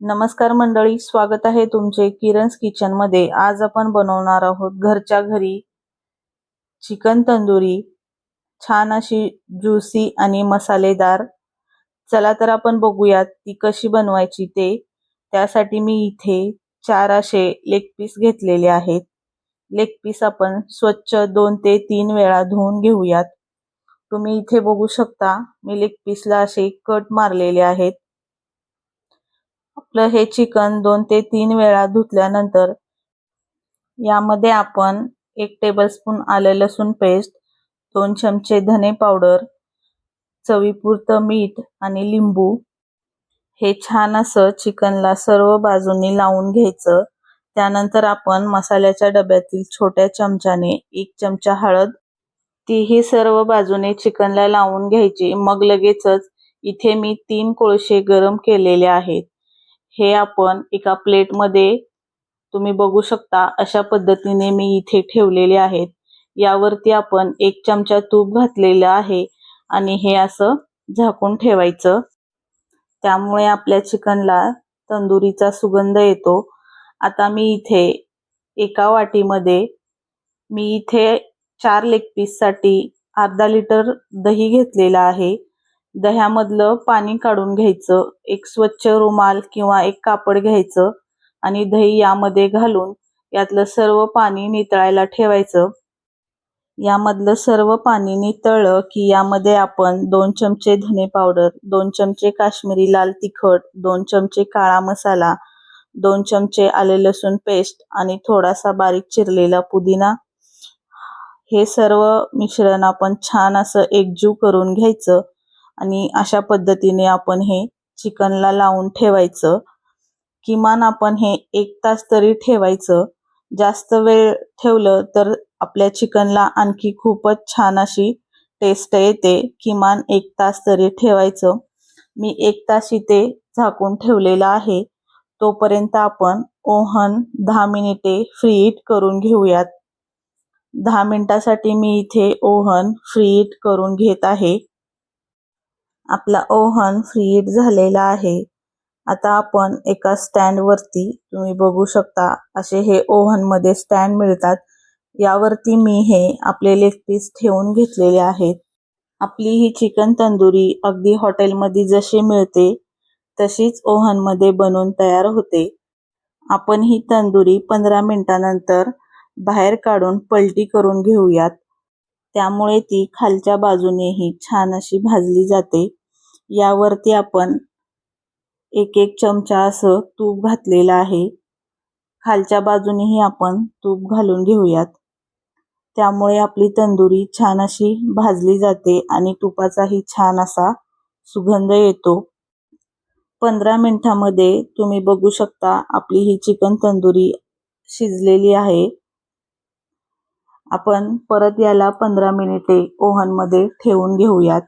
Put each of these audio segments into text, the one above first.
नमस्कार मंडळी स्वागत आहे तुमचे किरण's किचनमध्ये. आज आपण बनवणार आहोत घरच्या घरी चिकन तंदुरी छान अशी ज्युसी आणि मसालेदार. चला तर आपण बघूयात ती कशी बनवायची ते. त्यासाठी मी इथे चार असे लेग पीस घेतलेले आहेत. लेग पीस आपण स्वच्छ दोन ते तीन वेळा धुवून घेऊयात. तुम्ही इथे बघू शकता मी लेग पीसला असे कट मारलेले आहेत. आपलं हे चिकन दोन ते तीन वेळा धुतल्यानंतर यामध्ये आपण एक टेबलस्पून आलं लसूण पेस्ट दोन चमचे धने पावडर चवीपुरतं मीठ आणि लिंबू. हे छान असं चिकनला सर्व बाजूनी लावून घ्यायचं. त्यानंतर आपण मसाल्याच्या डब्यातील छोट्या चमच्याने एक चमचा हळद तीही सर्व बाजूने चिकनला लावून घ्यायची. मग लगेचच इथे मी तीन कोळसे गरम केलेले आहेत. हे आपण एका प्लेटमध्ये तुम्ही बघू शकता अशा पद्धतीने मी इथे ठेवलेले आहेत. यावरती आपण एक चमचा तूप घातलेलं आहे आणि हे असं झाकून ठेवायचं. त्यामुळे आपल्या चिकनला तंदुरीचा सुगंध येतो. आता मी इथे एका वाटीमध्ये मी इथे चार लेग पीससाठी अर्धा लिटर दही घेतलेला आहे. दह्यामधलं पाणी काढून घ्यायचं एक स्वच्छ रुमाल किंवा एक कापड घ्यायचं आणि दही यामध्ये घालून यातलं सर्व पाणी नितळायला ठेवायचं. यामधलं सर्व पाणी नितळलं की यामध्ये आपण दोन चमचे धने पावडर दोन चमचे काश्मीरी लाल तिखट दोन चमचे काळा मसाला दोन चमचे आले लसूण पेस्ट आणि थोडासा बारीक चिरलेला पुदिना. हे सर्व मिश्रण आपण छान असं एकजीव करून घ्यायचं. आणि अशा पद्धतीने आपण हे चिकनला लावून ठेवायचं. किमान आपण हे एक तास तरी ठेवायचं. जास्त वेळ ठेवलं तर आपल्या चिकनला आणखी खूपच छान अशी टेस्ट येते. किमान एक तास तरी ठेवायचं. मी एक तास इथे झाकून ठेवलेलं आहे. तोपर्यंत आपण ओहन दहा मिनिटे फ्री करून घेऊयात. दहा मिनिटासाठी मी इथे ओहन फ्री करून घेत आहे. आपला ओव्हन फ्री झालेला आहे. आता आपण एका स्टँड वरती तुम्ही बघू शकता असे हे ओव्हनमध्ये स्टँड मिळतात. यावरती मी हे आपले लेग पीस ठेवून घेतलेले आहेत. आपली ही चिकन तंदुरी अगदी हॉटेलमध्ये जशी मिळते तशीच ओव्हनमध्ये बनवून तयार होते. आपण ही तंदुरी पंधरा मिनिटानंतर बाहेर काढून पलटी करून घेऊयात. त्यामुळे ती खालच्या बाजूनेही छान अशी भाजली जाते. यावरती आपण एक एक चमचा असं तूप घातलेलं आहे. खालच्या बाजूनेही आपण तूप घालून घेऊयात. त्यामुळे आपली तंदुरी छान अशी भाजली जाते आणि तुपाचाही छान असा सुगंध येतो. पंधरा मिनिटामध्ये तुम्ही बघू शकता आपली ही चिकन तंदुरी शिजलेली आहे. आपण परत याला पंधरा मिनिटे ओव्हनमध्ये ठेवून घेऊयात.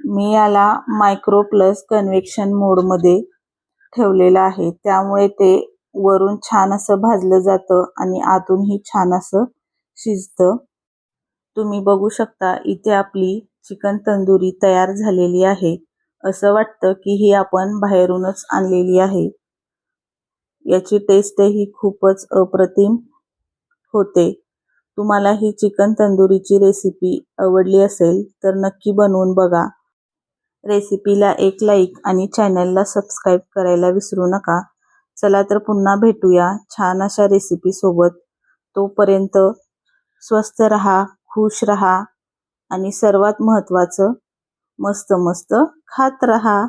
मी याला मायक्रो प्लस कन्व्हेक्शन मोडमध्ये ठेवलेलं आहे. त्यामुळे ते वरून छान असं भाजलं जातं आणि आतूनही छान असं शिजतं. तुम्ही बघू शकता इथे आपली चिकन तंदुरी तयार झालेली आहे. असं वाटतं की ही आपण बाहेरूनच आणलेली आहे. याची टेस्टही खूपच अप्रतिम होते. तुम्हाला ही चिकन तंदुरीची रेसिपी आवडली असेल तर नक्की बनवून बघा. रेसिपीला एक लाईक आणि चॅनलला सबस्क्राईब करायला विसरू नका. चला तर पुन्हा भेटूया छान अशा रेसिपीसोबत तोपर्यंत स्वस्त रहा खुश रहा आणि सर्वात महत्त्वाचं मस्त मस्त खात रहा.